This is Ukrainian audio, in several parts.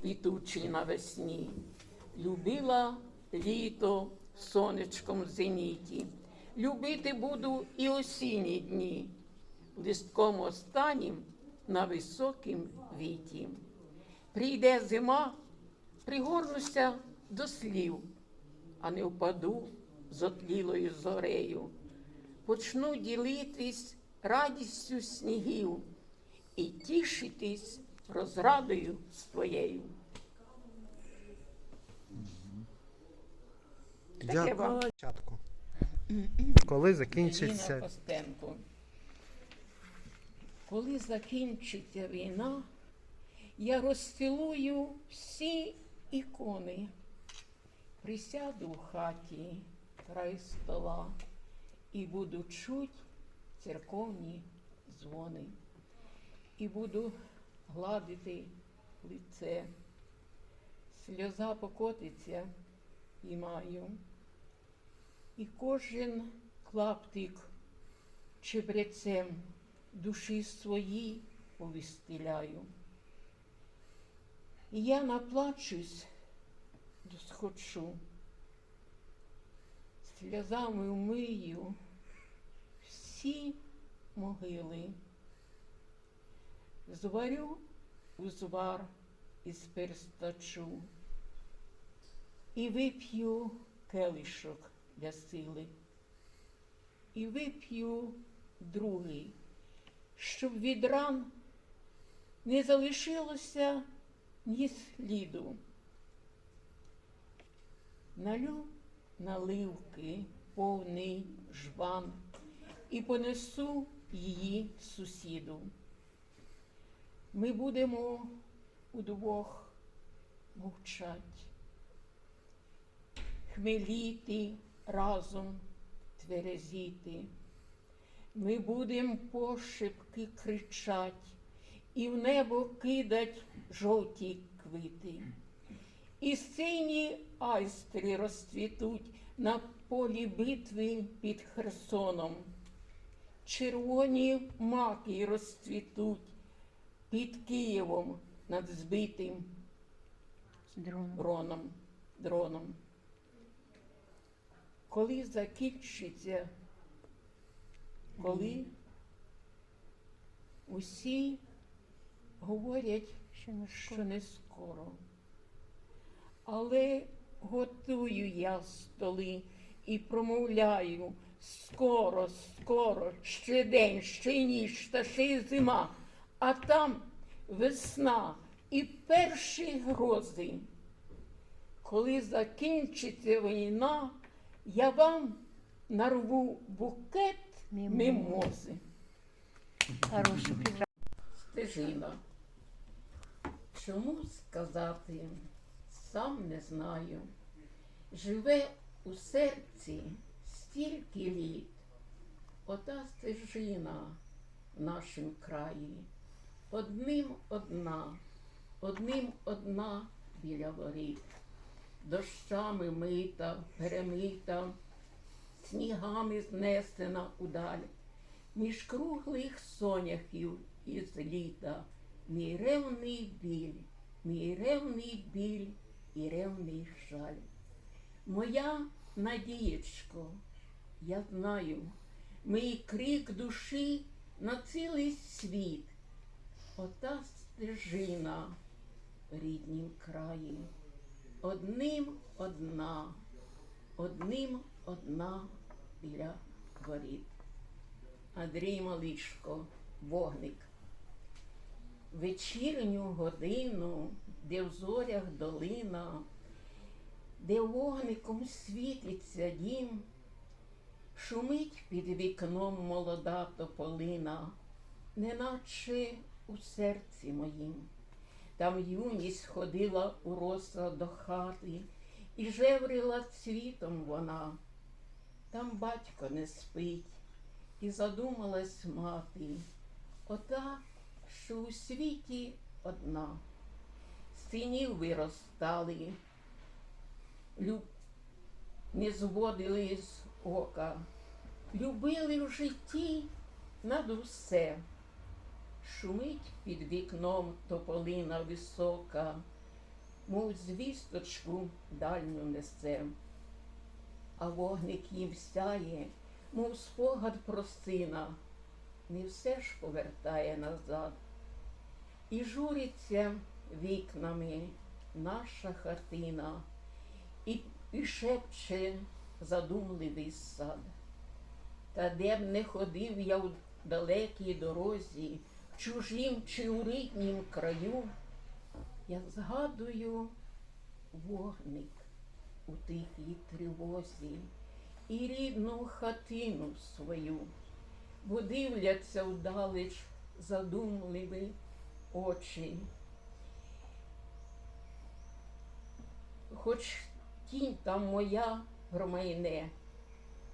квітучий навесні. Любила літо сонечком в зеніті. Любити буду і осінні дні, листком останнім на високім віті. Прийде зима, пригорнуся до слів, а не впаду з отлілою зорею. Почну ділитись радістю снігів і тішитись розрадою своєю. Таке вам. Початку. Коли Ліна закінчиться Костенко. Коли закінчиться війна, я розцілую всі ікони. Присяду в хаті край стола і буду чуть церковні дзвони. І буду гладити лице. Сльоза покотиться і маю. І кожен клаптик чебрецем душі свої повістиляю. І я наплачусь, досхочу, сльозами вмию всі могили. Зварю узвар із перстачу і вип'ю келишок для сили. І вип'ю другий, щоб від ран не залишилося ні сліду. Налю наливки повний жбан і понесу її сусіду. Ми будемо удвох мовчать хмеліти разом тверезіти. Ми будем пошепки кричать і в небо кидать жовті квіти. І сині айстри розцвітуть на полі битви під Херсоном. Червоні маки розцвітуть під Києвом над збитим дроном. дроном. Коли закінчиться, коли усі говорять, що не скоро. Але готую я столи і промовляю скоро, скоро, ще день, ще ніч, та ще й зима, а там весна і перші грози. Коли закінчиться війна, я вам нарву букет мимози. Хороший. Стежина. Чому сказати, сам не знаю. Живе у серці стільки літ. Ота стежина в нашім краї. Одним одна, одним одна біля воріт. Дощами мита, перемита, снігами знесена удаль між круглих соняхів із літа, мій ревний біль, мій ревний біль і ревний жаль. Моя надієчко, я знаю, мій крик душі на цілий світ, ота стежина в ріднім краї, одним одна, одним одна біля воріт. Андрій Малишко, вогник. Вечірню годину, де в зорях долина, де вогником світиться дім, шумить під вікном молода тополина, неначе у серці моїм. Там юність ходила у роса до хати, і жеврила цвітом вона. Там батько не спить. І задумалась мати, ота, що у світі одна, синів виростали, люб... не зводили з ока, любили в житті над усе, шумить під вікном тополина висока, мов звісточку дальню несе, а вогник їм сяє, мов спогад про сина, не все ж повертає назад. І журиться вікнами наша хатина, і, і шепче задумливий сад. Та де б не ходив я в далекій дорозі, чужім чи у ріднім краю, я згадую вогник у тихій тривозі і рідну хатину свою, бо дивляться вдалеч задумливі очі. Хоч тінь там моя громайне,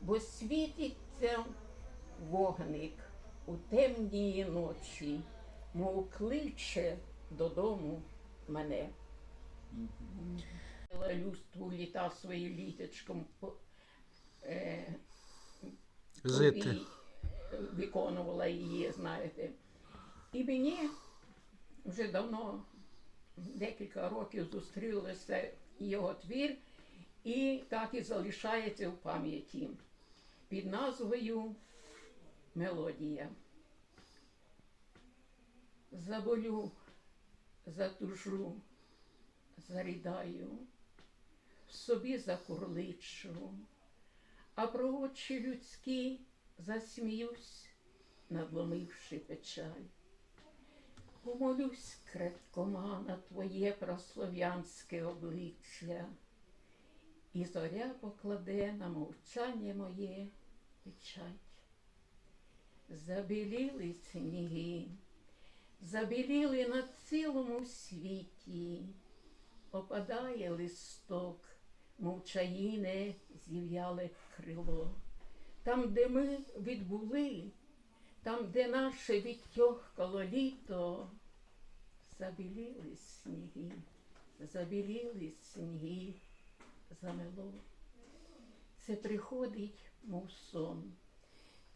бо світиться вогник у темній ночі, мов кличе додому мене. Люству літа свої літочком е, е, виконувала її, знаєте. І мені вже давно, декілька років, зустрілося його твір, і так і залишається в пам'яті під назвою Мелодія. Заболю, затужу, заридаю, в собі закурличу, а про очі людські засміюсь, надломивши печаль. Помолюсь крадькома на твоє прослов'янське обличчя, і зоря покладе на мовчання моє печать. Забіліли сніги, забіліли на цілому світі, опадає листок, мовчаїне зів'яле крило. Там, де ми відбули, там, де наше відтьохкало літо, забіліли сніги, забіліли сніги, замело. Це приходить, мов сон.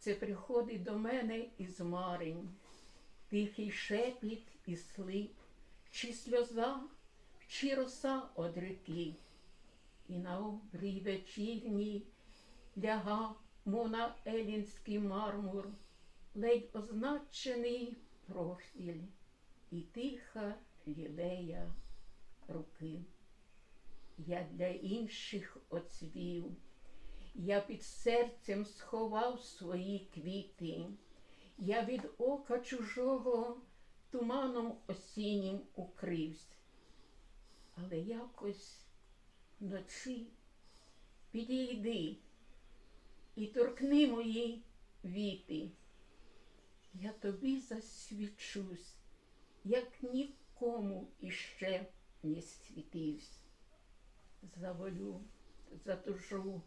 Це приходить до мене із марень, тихий шепіт і слип, чи сльоза, чи роса од реки, і на обрій вечірній ляга, мов на елінський мармур, ледь означений профіль і тиха лілея руки. Я для інших оцвів. Я під серцем сховав свої квіти, я від ока чужого туманом осіннім укрився. Але якось вночі підійди і торкни мої віти. Я тобі засвічусь, як нікому іще не світився. Заволю, затужу,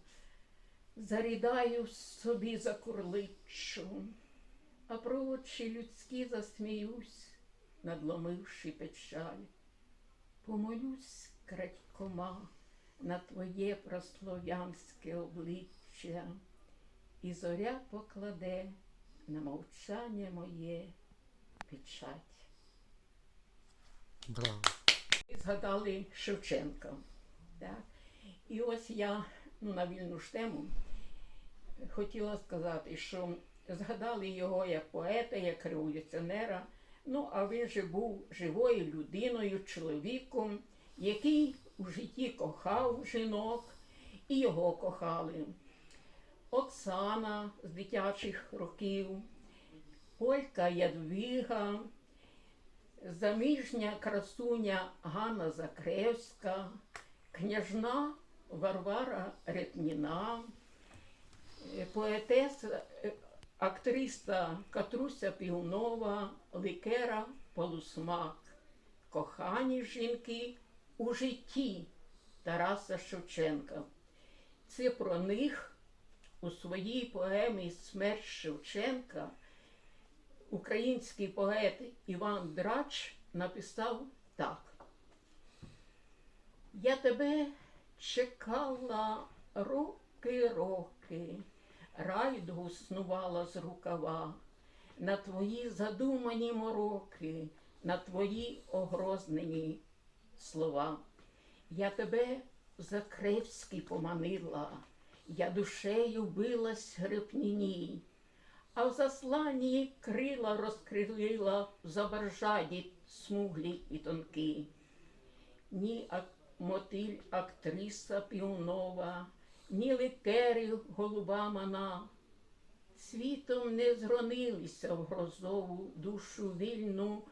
зарідаю собі за курличчу, а про очі людські засміюсь, надломивши печаль. Помолюсь крадькома на твоє прослов'янське обличчя, і зоря покладе на мовчання моє печать. Браво. І згадали Шевченка. Так? І ось я ну, на вільну ж тему хотіла сказати, що згадали його як поета, як революціонера. Ну, а він же був живою людиною, чоловіком, який у житті кохав жінок і його кохали. Оксана з дитячих років, Полька Ядвіга, заміжня красуня Ганна Закревська, княжна Варвара Ретніна, поетеса, е, актриса Катруся Півнова, Ликера Полусмак, кохані жінки у житті Тараса Шевченка. Це про них у своїй поемі Смерть Шевченка український поет Іван Драч написав так. Я тебе чекала роки-роки, райду снувала з рукава, на твої задумані мороки, на твої огрознені слова. Я тебе закревськи поманила, я душею билась грипніній, а в засланні крила розкрилила в забаржаді смуглі і тонкі. Ні ак- мотиль актриса півнова, ні ликери голуба мана. Світом не зронилися в грозову душу вільну,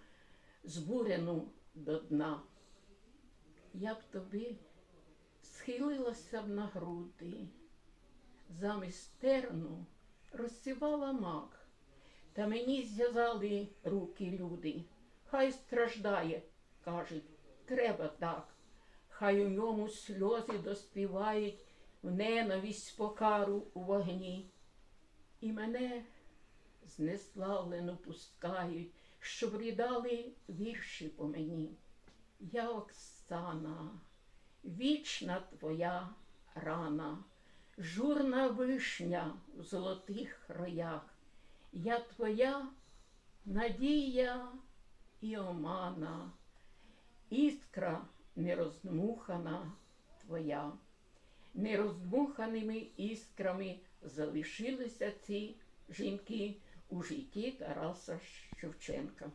збурену до дна. Я б тобі схилилася б на груди, замість терну розсівала мак, та мені зв'язали руки люди. Хай страждає, кажуть, треба так. Хай у ньому сльози доспівають в ненависть покару у вогні. І мене знеславлену пускають, щоб рідали вірші по мені. Я Оксана, вічна твоя рана, журна вишня в золотих роях. Я твоя надія і омана, іскра нероздмухана твоя. Нероздмуханими іскрами залишилися ці жінки у житті Тараса Шевченка.